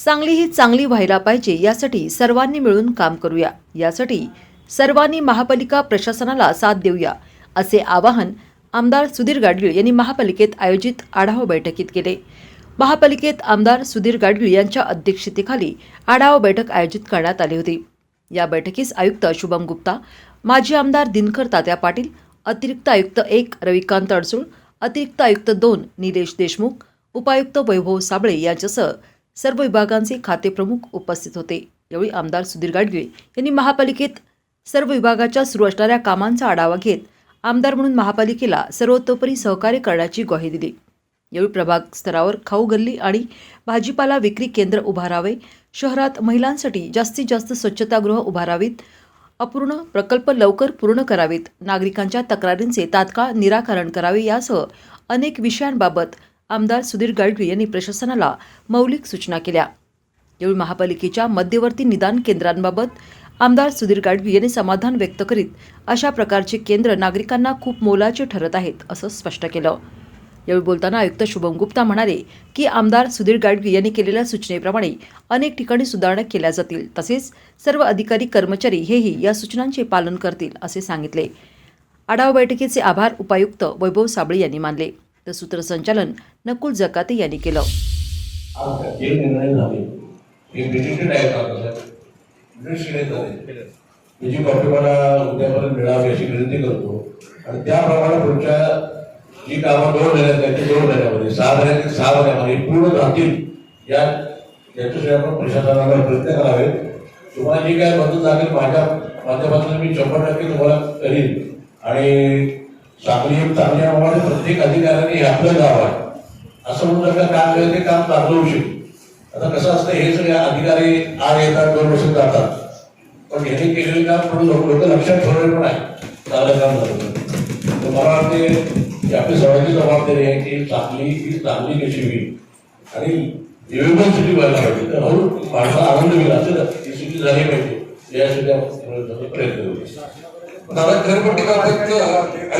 सांगली ही चांगली व्हायला पाहिजे यासाठी सर्वांनी मिळून काम करूया. यासाठी सर्वांनी महापालिका प्रशासनाला साथ देऊया असे आवाहन आमदार सुधीर गाडगीळ यांनी महापालिकेत आयोजित आढावा बैठकीत केले. महापालिकेत आमदार सुधीर गाडगीळ यांच्या अध्यक्षतेखाली आढावा बैठक आयोजित करण्यात आली होती. या बैठकीस आयुक्त शुभम गुप्ता माजी आमदार दिनकर तात्या पाटील अतिरिक्त आयुक्त एक रविकांत अडसूळ अतिरिक्त आयुक्त दोन निलेश देशमुख उपायुक्त वैभव साबळे यांच्यासह सर्व विभागांचे खातेप्रमुख उपस्थित होते. यावेळी आमदार सुधीर गाडगीळ यांनी महापालिकेत सर्व विभागाच्या सुरू असणाऱ्या कामांचा आढावा घेत आमदार म्हणून महापालिकेला सर्वतोपरी सहकार्य करण्याची ग्वाही दिली. यावेळी प्रभाग स्तरावर खाऊ गल्ली आणि भाजीपाला विक्री केंद्र उभारावे शहरात महिलांसाठी जास्तीत जास्त स्वच्छतागृह उभारावीत अपूर्ण प्रकल्प लवकर पूर्ण करावेत नागरिकांच्या तक्रारींचे तात्काळ निराकरण करावे यासह अनेक विषयांबाबत आमदार सुधीर गाडगीळ यांनी प्रशासनाला मौलिक सूचना केल्या. यावेळी महापालिकेच्या मध्यवर्ती निदान केंद्रांबाबत आमदार सुधीर गाडवी यांनी समाधान व्यक्त करीत अशा प्रकारचे केंद्र नागरिकांना खूप मोलाचे ठरत आहेत असं स्पष्ट केलं. यावेळी बोलताना आयुक्त शुभम गुप्ता म्हणाले की आमदार सुधीर गाडगीळ यांनी केलेल्या सूचनेप्रमाणे अनेक ठिकाणी सुधारणा केल्या जातील तसेच सर्व अधिकारी कर्मचारी हेही या सूचनांचे पालन करतील असे सांगितले. आढावा बैठकीचे आभार उपायुक्त वैभव साबळे यांनी मानले. तर सूत्रसंचालन नकुल जकाते यांनी केलं. जे निर्णय झाले हे डिटेक्टेड आहेत त्याची कॉपी मला उद्यापर्यंत मिळावी अशी विनंती करतो. आणि त्याप्रमाणे पुढच्या जी कामं दोन महिन्यात त्याची दोन महिन्यामध्ये सहा महिन्यात सहा महिन्यामध्ये पूर्ण राहतील या याच्याशिवाय आपण प्रशासनाला प्रयत्न करावे. तुम्हाला जी काय मदत लागेल माझ्या माध्यमातून मी शंभर टक्के तुम्हाला करीन. आणि चांगली आम्हाला प्रत्येक अधिकाऱ्याने हे आपलं गाव आहे. असं म्हणून जर काम केलं ते काम चांगलं होऊ शकतं. आता कसं असतं हे सगळे अधिकारी आज येतात दोन वर्ष जातात. पण ह्यांनी केलेलं काम म्हणून लोक लक्षात ठेवले पण आहे. चांगलं काम झालं तर मला वाटते की आपली सर्वांची जबाबदारी आहे की चांगली ही चांगली कशी होईल आणि लिव्हेबल सिटी व्हायला पाहिजे. तर हळू माणसाला आनंद मिळाला असेल ही सिटी झाली पाहिजे. यासाठी आपण प्रयत्न करू. दादा घरपट्टी बाबत